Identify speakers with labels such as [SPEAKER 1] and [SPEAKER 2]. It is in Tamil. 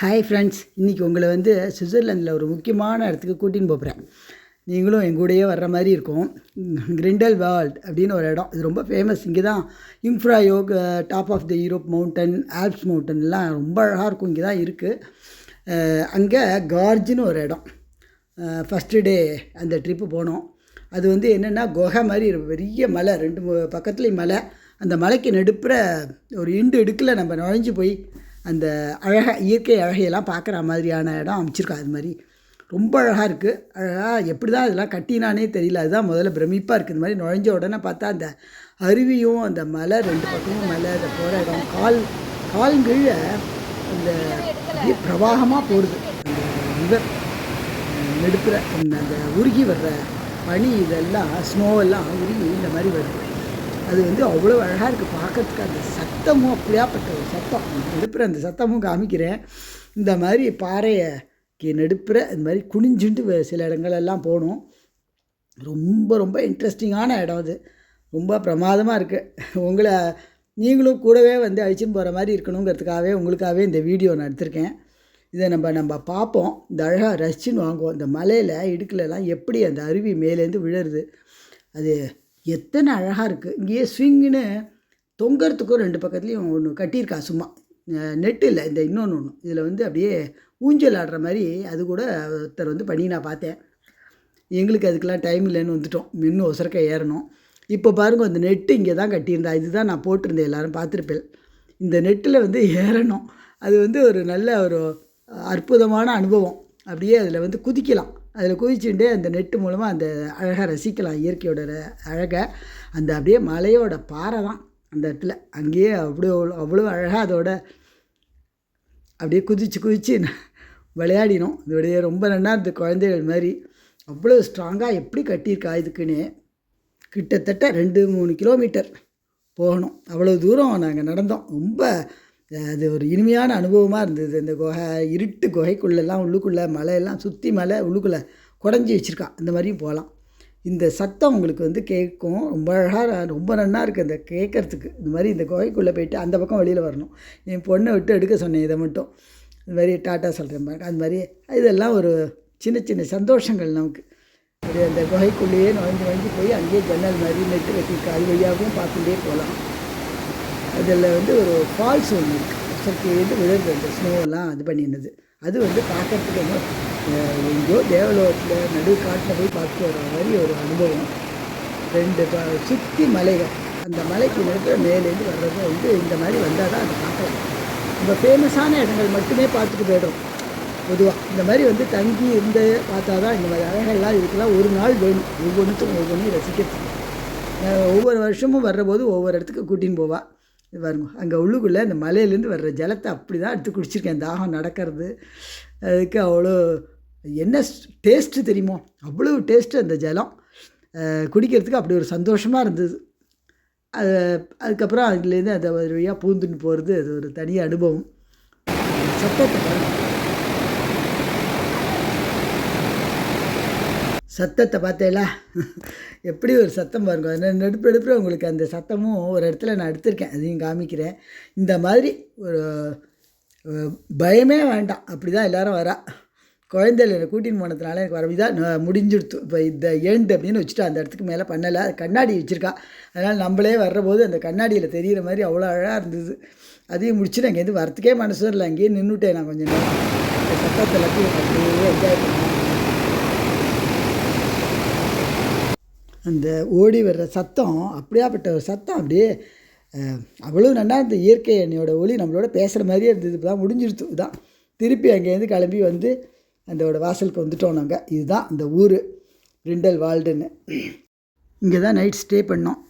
[SPEAKER 1] ஹாய் ஃப்ரெண்ட்ஸ் இன்றைக்கி உங்களை வந்து சுவிட்சர்லாந்தில் ஒரு முக்கியமான இடத்துக்கு கூட்டின்னு போகிறேன் நீங்களும் என் கூடயே வர்ற மாதிரி இருக்கும். கிரிண்டல் வேர்ல்ட் அப்படின்னு ஒரு இடம். இது ரொம்ப ஃபேமஸ் இங்கே தான் Jungfraujoch top of the Europe mountain Alps மவுண்டன்லாம் ரொம்ப அழகாக இருக்கும். இங்கே தான் இருக்குது அங்கே கார்ஜுன்னு ஒரு இடம். ஃபஸ்ட்டு டே அந்த ட்ரிப்பு போனோம். அது வந்து என்னென்னா குகை மாதிரி பெரிய மலை. ரெண்டு பக்கத்துலேயும் மலை. அந்த மலைக்கு நடுப்புற ஒரு இண்டு இடுக்கில் நம்ம நுழைஞ்சு போய் அந்த அழக இயற்கை அழகையெல்லாம் பார்க்குற மாதிரியான இடம் அமைச்சிருக்கா அது மாதிரி. ரொம்ப அழகாக இருக்குது அழகாக எப்படி தான் இதெல்லாம் கட்டினானே தெரியல. அதுதான் முதல்ல பிரமிப்பாக இருக்குது இந்த மாதிரி நுழைஞ்ச உடனே பார்த்தா அந்த அருவியும் அந்த மலை ரெண்டு பக்கமும் மலை அந்த போகிற இடம். கால் கால் கீழே அந்த பிரவாகமாக போடுது. அந்த ரிவர் நெடுப்புற அந்த அந்த உருகி வர்ற பனி இதெல்லாம் ஸ்னோவெல்லாம் உருகி இந்த மாதிரி வருது. அது வந்து அவ்வளோ அழகாக இருக்குது பார்க்கறதுக்கு அந்த சத்தமும் அப்படியாப்பட்ட ஒரு சத்தம். நெடுப்புற அந்த சத்தமும் காமிக்கிறேன். இந்த மாதிரி பாறையை நெடுப்புற இந்த மாதிரி குனிஞ்சுட்டு சில இடங்களெல்லாம் போகணும். ரொம்ப ரொம்ப இன்ட்ரெஸ்டிங்கான இடம் அது. ரொம்ப பிரமாதமாக இருக்குது உங்களை நீங்களும் கூடவே வந்து அழிச்சின்னு போகிற மாதிரி இருக்கணுங்கிறதுக்காகவே உங்களுக்காகவே இந்த வீடியோ நான் எடுத்திருக்கேன். இதை நம்ம நம்ம பார்ப்போம். இந்த அழகாக ரசிச்சுன்னு வாங்குவோம். இந்த மலையில் இடுக்குலலாம் எப்படி அந்த அருவி மேலேருந்து விழுறது? அது எத்தனை அழகாக இருக்குது இங்கேயே ஸ்விங்குன்னு தொங்கிறதுக்கும் ரெண்டு பக்கத்துலேயும் ஒன்று கட்டியிருக்கா சும்மா. நெட்டு இல்லை இந்த இன்னொன்று ஒன்று இதில் வந்து அப்படியே ஊஞ்சல் ஆடுற மாதிரி அது கூட ஒருத்தர் வந்து பண்ணி நான் பார்த்தேன். எங்களுக்கு அதுக்கெல்லாம் டைம் இல்லைன்னு வந்துட்டோம். இன்னும் ஒசரக்க ஏறணும். இப்போ பாருங்க அந்த நெட்டு இங்கே தான் கட்டியிருந்தா. இதுதான் நான் போட்டிருந்தேன். எல்லாரும் பார்த்துருப்பேன். இந்த நெட்டில் வந்து ஏறணும். அது வந்து ஒரு நல்ல ஒரு அற்புதமான அனுபவம். அப்படியே அதில் வந்து குதிக்கலாம். அதில் குதிச்சுட்டு அந்த நெட்டு மூலமாக அந்த அழகாக ரசிக்கலாம் இயற்கையோட அழகை. அந்த அப்படியே மலையோட பாறை தான் அந்த இடத்துல. அங்கேயே அவ்வளோ அவ்வளோ அழகாக அதோட அப்படியே குதிச்சு குதிச்சு விளையாடினோம். இதோடைய ரொம்ப நல்லா இருந்த குழந்தைகள் மாதிரி. அவ்வளோ ஸ்ட்ராங்காக எப்படி கட்டியிருக்கா இதுக்குன்னு கிட்டத்தட்ட ரெண்டு மூணு கிலோமீட்டர் போகணும். அவ்வளோ தூரம் நாங்கள் நடந்தோம். ரொம்ப அது ஒரு இனிமையான அனுபவமாக இருந்தது. இந்த குகை இருட்டு குகைக்குள்ளெல்லாம் உள்ளுக்குள்ளே மலையெல்லாம் சுற்றி மலை உள்ளுக்குள்ளே குடஞ்சி வச்சுருக்கா அந்த மாதிரியும் போகலாம். இந்த சத்தம் உங்களுக்கு வந்து கேட்கும். ரொம்ப அழகாக ரொம்ப நன்னா இருக்குது அந்த கேட்குறதுக்கு. இந்த மாதிரி இந்த குகைக்குள்ளே போயிட்டு அந்த பக்கம் வெளியில் வரணும். என் பொண்ணை விட்டு எடுக்க சொன்னேன் இதை மட்டும். இந்த மாதிரி டாட்டா சொல்கிறேன் பாருங்க அது மாதிரி இதெல்லாம் ஒரு சின்ன சின்ன சந்தோஷங்கள் நமக்கு. அப்படியே அந்த குகைக்குள்ளேயே நுழைஞ்சு நுழைஞ்சு போய் அங்கேயே ஜன்னல் மாதிரி நெட்டு கட்டியிருக்கா அது வழியாகவும் பார்த்துட்டே போகலாம். அதில் வந்து ஒரு ஃபால்ஸ் ஒன்று இருக்குது சற்று வந்து விழுது அந்த ஸ்னோவெல்லாம் இது பண்ணினது அது வந்து பார்க்கறதுக்கு என்ன எங்கேயோ தேவலோகத்தில் நடு காட்டில் போய் பார்த்து வர மாதிரி ஒரு அனுபவம். ரெண்டு சுற்றி மலைகள். அந்த மலைக்கு நடுப்புற மேலேருந்து வர்றது வந்து இந்த மாதிரி வந்தால் தான் அதை பார்க்கலாம். நம்ம ஃபேமஸான இடங்கள் மட்டுமே பார்த்துட்டு போயிடும் பொதுவாக இந்த மாதிரி வந்து தங்கி இருந்து பார்த்தா தான் இந்த மாதிரி அழகெல்லாம் இதுக்கெல்லாம் ஒரு நாள் வேணும். ஒவ்வொன்றுத்துக்கும் ஒவ்வொன்றையும் ரசிக்கிறதுக்கு. ஒவ்வொரு வருஷமும் வர்றபோது ஒவ்வொரு இடத்துக்கு கூட்டின்னு போவா. வருங்க அங்கே உள்ளுக்குள்ளே அந்த மலையிலேருந்து வர்ற ஜலத்தை அப்படி தான் எடுத்து குடிச்சிருக்கேன். தாகம் நடக்கிறது அதுக்கு அவ்வளோ என்ன டேஸ்ட்டு தெரியுமோ அவ்வளோ டேஸ்ட்டு அந்த ஜலம் குடிக்கிறதுக்கு அப்படி ஒரு சந்தோஷமாக இருந்தது. அது அதுக்கப்புறம் அதுலேருந்து அந்த வழியாக பூந்துன்னு போகிறது அது ஒரு தனி அனுபவம். சத்தத்தை பாருங்க சத்தத்தை பார்த்தேல? எப்படி ஒரு சத்தம் பாருங்க. அது நெடுப்பு உங்களுக்கு அந்த சத்தமும் ஒரு இடத்துல நான் எடுத்திருக்கேன். அதையும் காமிக்கிறேன். இந்த மாதிரி ஒரு பயமே வேண்டாம். அப்படி தான் எல்லாரும் வரா. குழந்தைல என்னை கூட்டின்னு போனதுனால எனக்கு வர தான் நான் முடிஞ்சிடுத்து. இப்போ இந்த எண்ட் அப்படின்னு வச்சுட்டு அந்த இடத்துக்கு மேலே பண்ணலை. கண்ணாடி வச்சுருக்கா. அதனால் நம்மளே வர்றபோது அந்த கண்ணாடியில் தெரிகிற மாதிரி அவ்வளோ அழகாக இருந்தது. அதையும் முடிச்சுட்டு அங்கேருந்து வரத்துக்கே மனசு வரல. அங்கேயே நின்றுட்டேன் நான் கொஞ்சம் நேரம். சத்தத்தில் சத்தத்தை அப்படியே என்ஜாய் பண்ணேன். அந்த ஓடி வர்ற சத்தம் அப்படியாப்பட்ட ஒரு சத்தம் அப்படியே அவ்வளோ நல்லா இருந்த இயற்கை என்னையோட ஒளி நம்மளோட பேசுகிற மாதிரியே இருந்தது. இப்போ தான் முடிஞ்சிருச்சு. இதுதான் திருப்பி அங்கேருந்து கிளம்பி வந்து அந்தோட வாசலுக்கு வந்துட்டோம் நாங்கள் இதுதான் இந்த ஊர் ரிண்டல் வால்டுன்னு. இங்கே தான் நைட் ஸ்டே பண்ணோம்.